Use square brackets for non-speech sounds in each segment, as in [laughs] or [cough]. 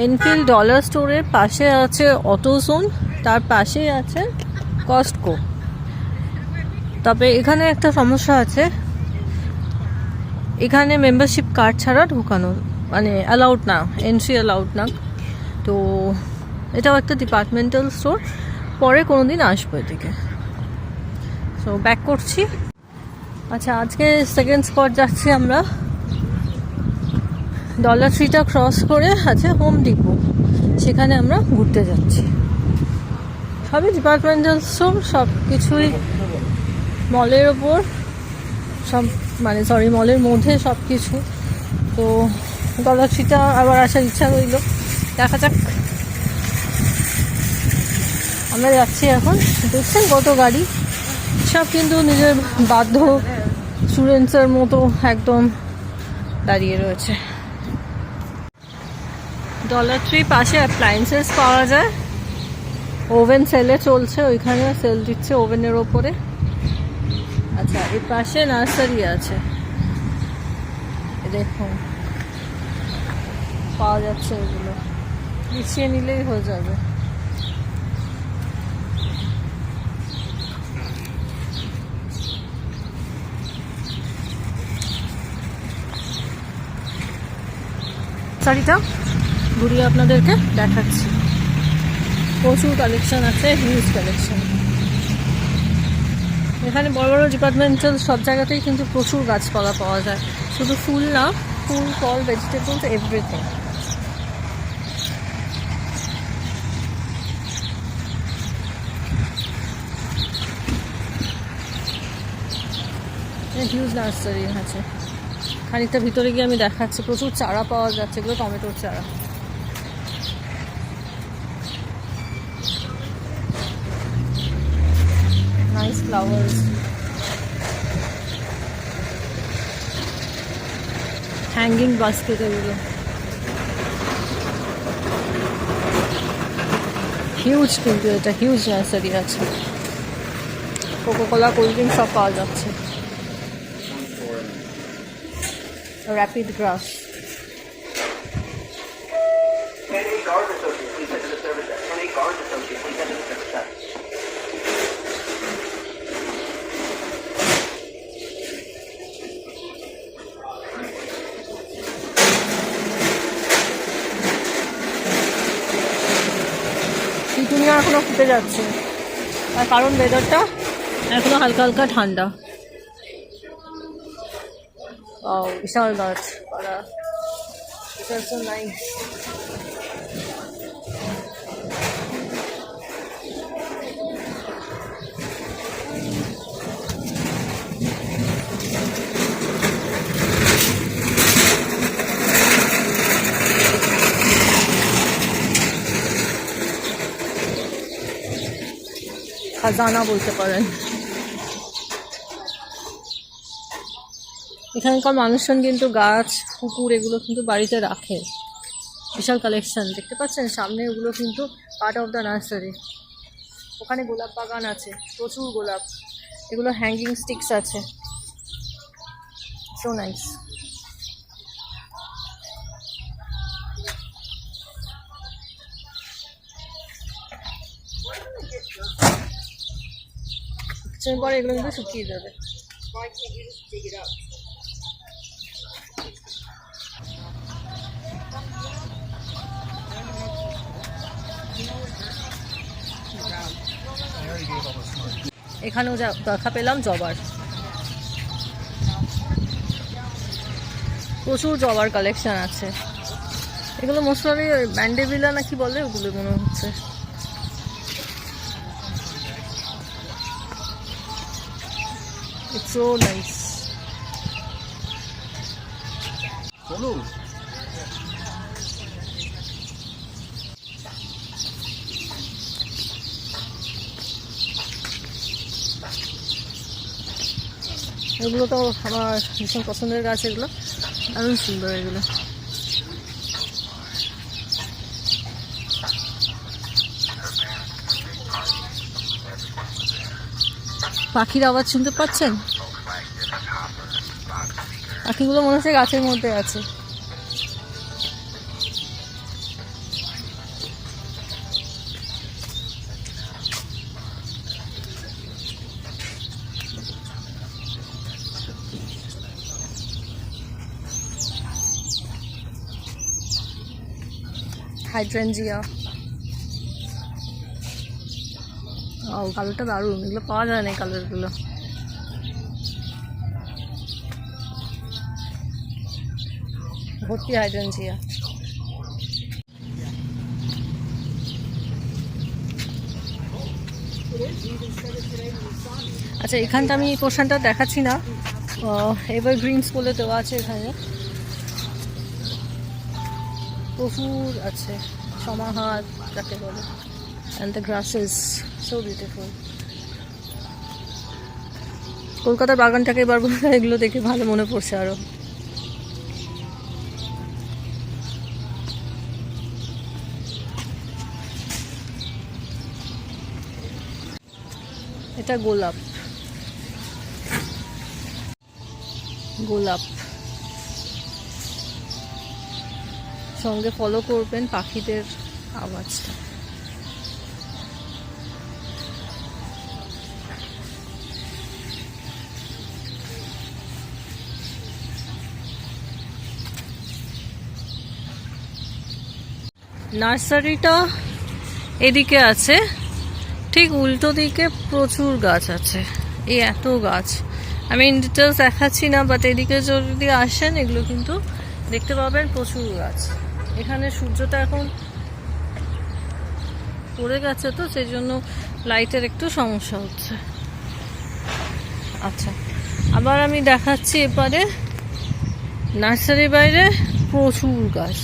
Enfield dollar স্টোরের পাশে আছে অটোজোন তার পাশেই আছে কস্টকো তবে এখানে একটা সমস্যা আছে। এখানে মেম্বারশিপ কার্ড ছাড়া ঢোকানো মানে অ্যালাউড না এন্ট্রি অ্যালাউড না। তো এটাও একটা ডিপার্টমেন্টাল স্টোর পরে কোনো দিন আসব এদিকে। সো ব্যাক করছি। আচ্ছা আজকে সেকেন্ড স্পট যাচ্ছি আমরা। ডলার ট্রিটা ক্রস করে আছে হোম ডিপো সেখানে আমরা ঘুরতে যাচ্ছি। সবই ডিপার্টমেন্টাল স্টোর সব কিছুই মলের ওপর। সব মানে সরি মলের মধ্যে সব কিছু। তো ডলার ট্রিটা আবার আসার ইচ্ছা রইল। দেখা যাক। আমরা যাচ্ছি এখন। দেখছেন কত গাড়ি? সব কিন্তু নিজের বাধ্য স্টুডেন্টসের মতো একদম দাঁড়িয়ে রয়েছে। ডলার ট্রি পাশে অ্যাপ্লায়েন্সেস পাওয়া যায়। ওভেন সেলে চলছে, ওইখানে সেল দিচ্ছে ওভেনের ওপরে। আচ্ছা এর পাশে নার্সারি আছে। দেখুন, পাওয়া যাচ্ছে এগুলো। মিশিয়ে নিলেই হয়ে যাবে। শাড়িটা ঘুরিয়ে আপনাদেরকে দেখাচ্ছি। প্রচুর কালেকশন আছে হিউজ কালেকশন এখানে বড় বড় ডিপার্টমেন্টাল সব জায়গাতেই কিন্তু প্রচুর গাছপালা পাওয়া যায়। শুধু ফুল না, ফুল, ফল ভেজিটেবলস এভরিথিং হিউজ নার্সারি আছে। খানিকটা ভিতরে গিয়ে আমি দেখাচ্ছি, প্রচুর চারা পাওয়া যাচ্ছে, এগুলো টমেটোর চারা। নাইস ফ্লাওয়ার্স হ্যাঙ্গিং বাস্কেট এগুলো হিউজ কিন্তু এটা হিউজ নার্সারি আছে। কোকো কোলা কোল্ড সব পাওয়া যাচ্ছে। র্যাপিড গ্রাস ফুটে যাচ্ছে। তার কারণ ওয়েদারটা এখনও হালকা হালকা ঠান্ডা। বিশাল গাছ। পাড়া। এটা খাজানা বলতে পারেন। এখানকার মানুষজন কিন্তু গাছ, পুকুর এগুলো কিন্তু বাড়িতে রাখে। বিশাল কালেকশন দেখতে পাচ্ছেন? সামনে ওগুলো কিন্তু পার্ট অফ দ্য নার্সারি ওখানে গোলাপ বাগান আছে, প্রচুর গোলাপ। এগুলো হ্যাঙ্গিং স্টিক্স আছে। সো নাইস কিছুদিন পরে এগুলো কিন্তু শুকিয়ে যাবে। এখানেও দেখা পেলাম জবার। প্রচুর জবার কালেকশন আছে। এগুলো মোস্টলি ব্যান্ডেভিলা না কি বলে ওগুলো মনে হচ্ছে। So nice. এগুলো তো আমার ভীষণ পছন্দের গাছ এগুলো। দারুণ সুন্দর এগুলো। পাখির আওয়াজ শুনতে পাচ্ছেন? পাখিগুলো মনে হচ্ছে গাছের মধ্যে আছে। হাইড্রেনজিয়া ও কালারটা দারুণ। এগুলো পাওয়া যায় না কালারগুলো ভর্তি হাইড্রেঞ্জিয়া আচ্ছা এখানটা আমি পোর্শনটা দেখাচ্ছি না। এবার গ্রিনস বলে দেওয়া আছে এখানে। প্রচুর আছে, সমাহার, যাকে বলে। And the grasses so beautiful কলকাতার বাগানটাকে এবার এগুলো দেখে ভালো মনে পড়ছে আরও। এটা গোলাপ। গোলাপ। সঙ্গে ফলো করবেন পাখিদের আওয়াজটা। নার্সারিটা এদিকে আছে। ঠিক উল্টো দিকে প্রচুর গাছ আছে। এই এত গাছ। আমি ইন ডিটেলস দেখাচ্ছি না বাট এদিকে যদি আসেন, এগুলো কিন্তু দেখতে পাবেন প্রচুর গাছ। এখানে সূর্যটা এখন পড়ে গেছে তো, সেই জন্য লাইটের একটু সমস্যা হচ্ছে। আচ্ছা আবার আমি দেখাচ্ছি এপারে। নার্সারির বাইরে প্রচুর গাছ।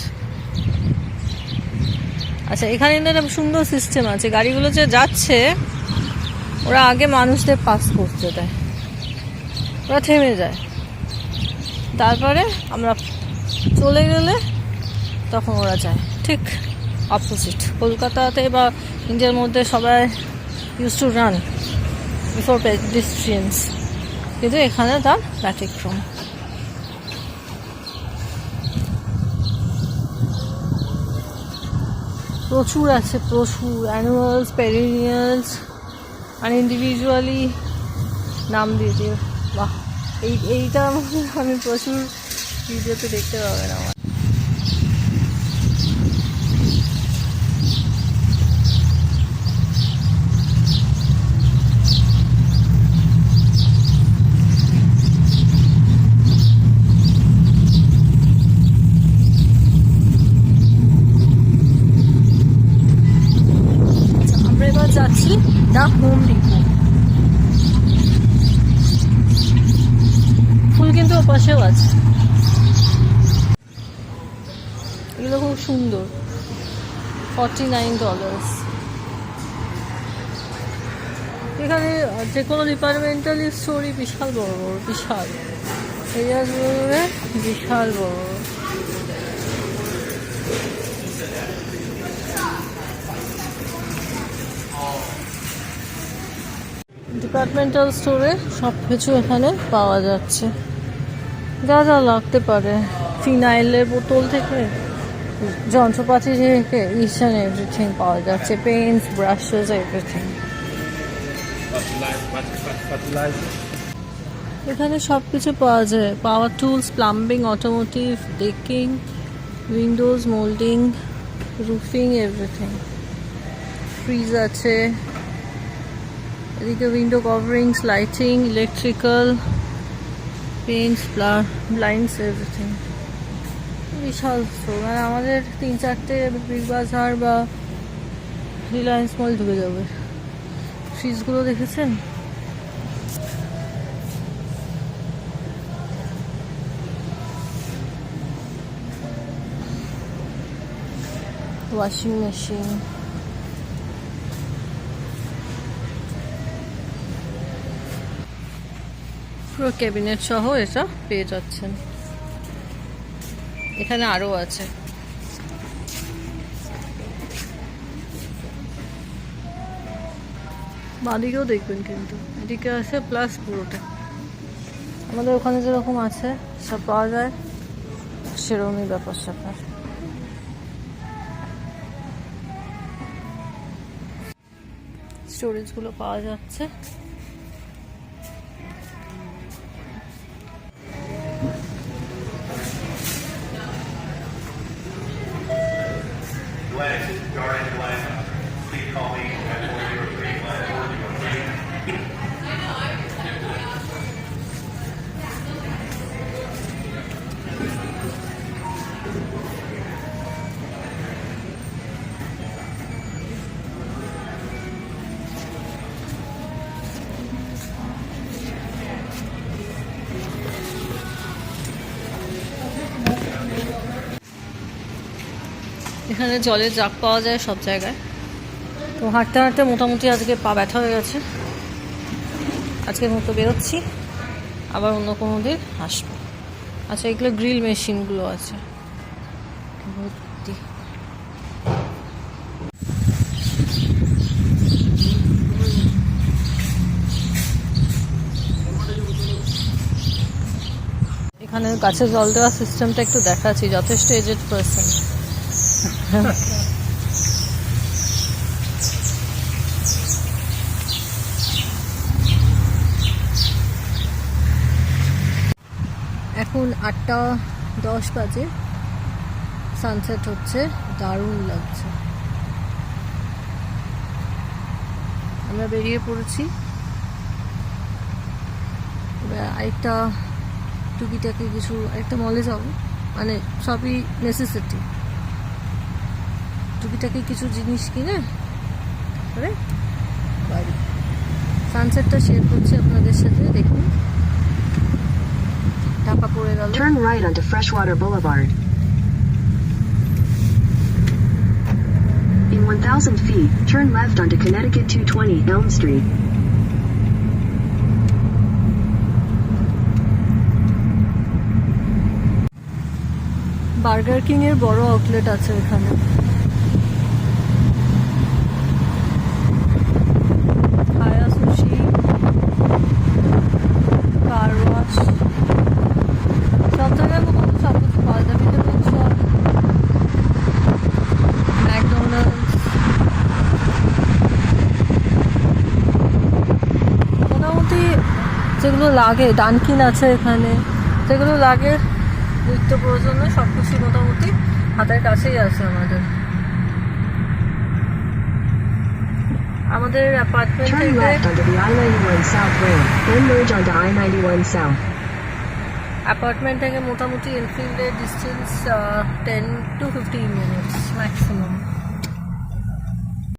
আচ্ছা এখানে একটা সুন্দর সিস্টেম আছে। গাড়িগুলো যে যাচ্ছে, ওরা আগে মানুষদের পাস করতে দেয় ওরা থেমে যায়। তারপরে আমরা চলে গেলে তখন ওরা যায়। ঠিক অপোজিট কলকাতাতে বা ইন্ডিয়ার মধ্যে সবাই use to run before pedestrians কিন্তু এখানে তার ব্যতিক্রম। প্রচুর আছে, প্রচুর। অ্যানুয়ালস পেরিনিয়ালস আর ইন্ডিভিজুয়ালি নাম দিয়ে দিয়ে বাহ, এই এইটা আমি প্রচুর ভিডিওতে দেখতে পাবেন আমার আচ্ছা, আমরা এবার যাচ্ছি দ্য হোম ডিপো ফুল কিন্তু ওপাশেও আছে। এগুলো খুব সুন্দর। ফর্টি নাইন ডলার্স এখানে যে কোনো ডিপার্টমেন্টাল স্টোরি বিশাল বড় বড়, বিশাল। বিশাল বড়। ডিপার্টমেন্টাল স্টোরে সব কিছু এখানে পাওয়া যাচ্ছে। যা যা লাগতে পারে। ফিনাইলের বোতল থেকে, যন্ত্রপাতি থেকে ইচ অ্যান্ড এভরিথিং পাওয়া যাচ্ছে। পেন্স ব্রাশেস এভরিথিং এখানে সব কিছু পাওয়া যায়। Power tools plumbing automotive decking windows moulding roofing everything fridge আছে। এদিকে window coverings lighting electrical paints blinds everything বিশাল স্টোর মানে আমাদের তিন চারটে বিগ বাজার বা রিলায়েন্স মল ঢুকে যাবে। ফ্রিজগুলো দেখেছেন? ওয়াশিং মেশিন পুরো ক্যাবিনেট সহ এটা পেয়ে যাচ্ছেন। এখানে আরও আছে। বাঁদিকেও দেখবেন কিন্তু। এদিকে আছে প্লাস পুরোটা। আমাদের ওখানে যেরকম আছে সব পাওয়া যায়। সেরকমই ব্যাপার স্যাপার। স্টোরেজগুলো পাওয়া যাচ্ছে। এখানে জলের জাগ পাওয়া যায় সব জায়গায়। তো হাঁটতে হাঁটতে মোটামুটি আজকে পা ব্যথা হয়ে গেছে। আজকের মতো বেরোচ্ছি, আবার অন্য কোনো দিন আসব। আচ্ছা এগুলো গ্রিল মেশিনগুলো আছে। ভর্তি। এখানে গাছে জল দেওয়ার সিস্টেমটা একটু দেখাচ্ছি, যথেষ্ট এজেড পার্সন [laughs] এখন আটটা দশ বাজে। সানসেট হচ্ছে, দারুণ লাগছে। আমরা বেরিয়ে পড়েছি। আরেকটা টুকিটাকি কিছু, আরেকটা মলে যাব। মানে সবই নেসেসিটি টুকিটাকি কিছু জিনিস কিনে সানসেটটা শেয়ার করছি আপনাদের সাথে দেখুন। ঢাকা পড়ে গেল। Turn right on Freshwater Boulevard in 1000 feet turn left onto Connecticut 220 Elm Street Burger King এর বড় আউটলেট আছে এখানে। লাগে ডানকিন আছে এখানে। যেগুলো লাগে নিত্য প্রয়োজনীয় সব কিছু মোটামুটি হাতের কাছেই আছে আমাদের। আমাদের অ্যাপার্টমেন্ট থেকে left onto the I-91 South ramp, then merge onto I-91 South. Apartment থেকে মোটামুটি এনফিল্ডের distance ten to fifteen minutes maximum